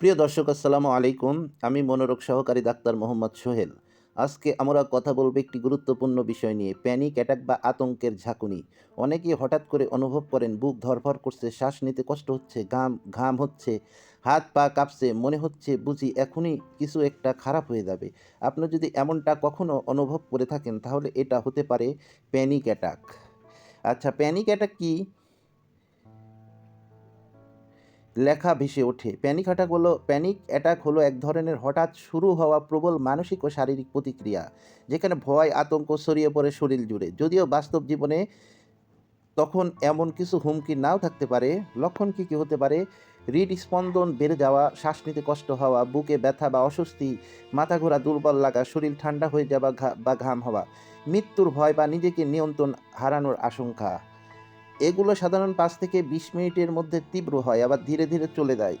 প্রিয় দর্শক, আসসালামু আলাইকুম। আমি মনোরোগ সহকারী ডাক্তার মোহাম্মদ সোহেল। আজকে আমরা কথা বলব একটি গুরুত্বপূর্ণ বিষয় নিয়ে, প্যানিক অ্যাটাক বা আতঙ্কের ঝাঁকুনি। অনেকেই হঠাৎ করে অনুভব করেন, বুক ধরফর করছে, শ্বাস নিতে কষ্ট হচ্ছে ঘাম ঘাম হচ্ছে, হাত পা কাঁপছে, মনে হচ্ছে বুঝি এখনই কিছু একটা খারাপ হয়ে যাবে। আপনি যদি এমনটা কখনো অনুভব করে থাকেন, তাহলে এটা হতে পারে প্যানিক অ্যাটাক। আচ্ছা প্যানিক অ্যাটাক কি? লেখা ভেসে ওঠে। প্যানিক অ্যাটাক হলো প্যানিক অ্যাটাক হলো এক ধরনের হঠাৎ শুরু হওয়া প্রবল মানসিক ও শারীরিক প্রতিক্রিয়া, যেখানে ভয়, আতঙ্ক ছড়িয়ে পড়ে শরীর জুড়ে। যদিও বাস্তব জীবনে তখন এমন কিছু হুমকি নাও থাকতে পারে, লক্ষণ কী কী হতে পারে? হৃদ স্পন্দন বেড়ে যাওয়া, শ্বাস নিতে কষ্ট হওয়া, বুকে ব্যথা বা অস্বস্তি, মাথা ঘোরা, দুর্বল লাগা, শরীর ঠান্ডা হয়ে যাওয়া বা ঘাম হওয়া, মৃত্যুর ভয় বা নিজেকে নিয়ন্ত্রণ হারানোর আশঙ্কা। এগুলো সাধারণ পাঁচ থেকে বিশ মিনিটের মধ্যে তীব্র হয়, আবার ধীরে ধীরে চলে যায়।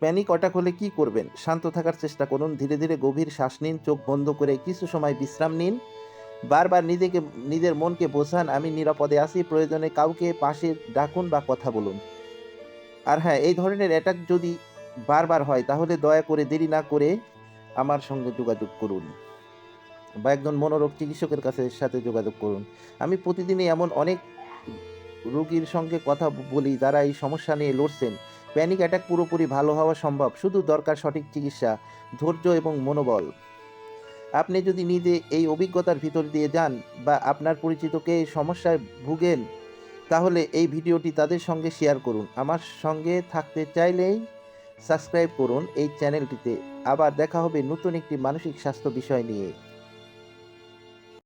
প্যানিক অ্যাটাক হলে কি করবেন? শান্ত থাকার চেষ্টা করুন, ধীরে ধীরে গভীর শ্বাস নিন, চোখ বন্ধ করে কিছু সময় বিশ্রাম নিন। বারবার নিজেকে, নিজের মনকে বোঝান, আমি নিরাপদে আছি, প্রয়োজনে কাউকে পাশে ডাকুন বা কথা বলুন। আর হ্যাঁ এই ধরনের অ্যাটাক যদি বারবার হয়, তাহলে দয়া করে দেরি না করে আমার সঙ্গে যোগাযোগ করুন। বা একজন মনোরোগ চিকিৎসকের কাছে সাথে যোগাযোগ করুন। আমি প্রতিদিনই এমন অনেক রোগীর সঙ্গে কথা বলি যারা এই সমস্যা নিয়ে লড়ছেন। প্যানিক অ্যাটাক পুরোপুরি ভালো হওয়া সম্ভব, শুধু দরকার সঠিক চিকিৎসা, ধৈর্য এবং মনোবল। আপনি যদি নিজে এই অভিজ্ঞতার ভিতর দিয়ে যান বা আপনার পরিচিতকে সমস্যায় ভুগেন, তাহলে এই ভিডিওটি তাদের সঙ্গে শেয়ার করুন। আমার সঙ্গে থাকতে চাইলেই সাবস্ক্রাইব করুন এই চ্যানেলটিতে। আবার দেখা হবে নতুন একটি মানসিক স্বাস্থ্য বিষয় নিয়ে।